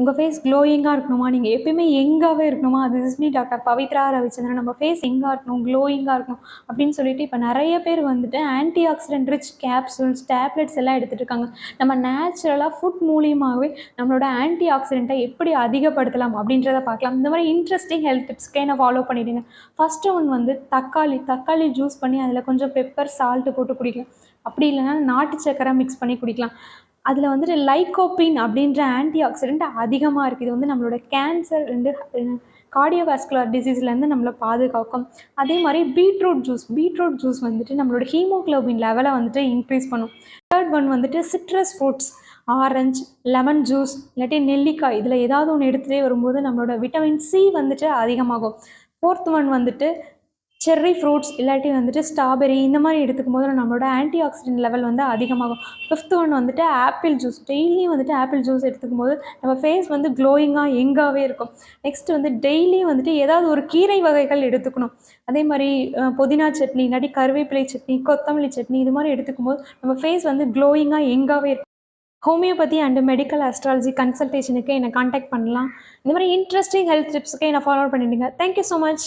உங்கள் ஃபேஸ் க்ளோயிங்காக இருக்கணுமா? நீங்கள் எப்பயுமே எங்காகவே இருக்கணுமா? அது is me doctor Pavithra Ravichandran. நம்ம ஃபேஸ் எங்காக இருக்கணும் க்ளோயிங்காக இருக்கணும் அப்படின்னு சொல்லிட்டு இப்போ நிறைய பேர் வந்துட்டு antioxidant rich capsules tablets எல்லாம் எடுத்துகிட்டு இருக்காங்க. நம்ம நேச்சுரலாக ஃபுட் மூலியமாகவே நம்மளோட ஆன்டி ஆக்சிடென்ட்டை எப்படி அதிகப்படுத்தலாம் அப்படின்றத பார்க்கலாம். இந்த மாதிரி இன்ட்ரெஸ்டிங் ஹெல்த் டிப்ஸ்க்கே நான் ஃபாலோ பண்ணிவிடுங்க ஃபஸ்ட்டு ஒன் வந்து தக்காளி தக்காளி ஜூஸ் பண்ணி அதில் கொஞ்சம் பெப்பர் சால்ட்டு போட்டு குடிக்கலாம். அப்படி இல்லைனா நாட்டு சக்கரை மிக்ஸ் பண்ணி குடிக்கலாம். அதில் வந்துட்டு லைகோபின் அப்படின்ற ஆன்டி ஆக்சிடென்ட் அதிகமாக இருக்குது இது வந்து நம்மளோட கேன்சர் ரெண்டு கார்டியோவாஸ்குலர் டிசீஸ்லேருந்து நம்மளை பாதுகாக்கும். அதே மாதிரி பீட்ரூட் ஜூஸ் பீட்ரூட் ஜூஸ் வந்துட்டு நம்மளோட ஹீமோக்ளோபின் லெவலை வந்துட்டு இன்க்ரீஸ் பண்ணும். தேர்ட் ஒன் வந்துட்டு citrus fruits orange lemon juice இல்லாட்டி நெல்லிக்காய். இதில் ஏதாவது ஒன்று எடுத்துகிட்டே வரும்போது நம்மளோட விட்டமின் சி வந்துட்டு அதிகமாகும். ஃபோர்த் ஒன் வந்துட்டு செர்ரி ஃப்ரூட்ஸ் இல்லாட்டி வந்துட்டு ஸ்ட்ராபெரி இந்த மாதிரி எடுத்துக்கும் போது நம்மளோட ஆன்டி ஆக்சிடென்ட் லெவல் வந்து அதிகமாகும். ஃபிஃப்த் ஒன் வந்துட்டு ஆப்பிள் ஜூஸ் டெய்லியும் வந்துட்டு ஆப்பிள் ஜூஸ் எடுத்துக்கும் போது நம்ம ஃபேஸ் வந்து க்ளோயிங்காக எங்காகவே இருக்கும். நெக்ஸ்ட் வந்து டெய்லியும் வந்துட்டு ஏதாவது ஒரு கீரை வகைகள் எடுத்துக்கணும். அதே மாதிரி புதினா சட்னி இல்லாட்டி கருவேப்பிலை சட்னி கொத்தமல்லி சட்னி இது மாதிரி எடுத்துக்கும் போது நம்ம ஃபேஸ் வந்து க்ளோயிங்காக எங்காகவே இருக்கும். ஹோமியோபதி அண்ட் மெடிக்கல் அஸ்ட்ராலஜி கன்சல்டேஷனுக்கு என்னை காண்டாக்ட் பண்ணலாம். இந்த மாதிரி இன்ட்ரெஸ்டிங் ஹெல்த் டிப்ஸுக்கு என்னை ஃபாலோ பண்ணிவிடுங்க தேங்க்யூ ஸோ மச்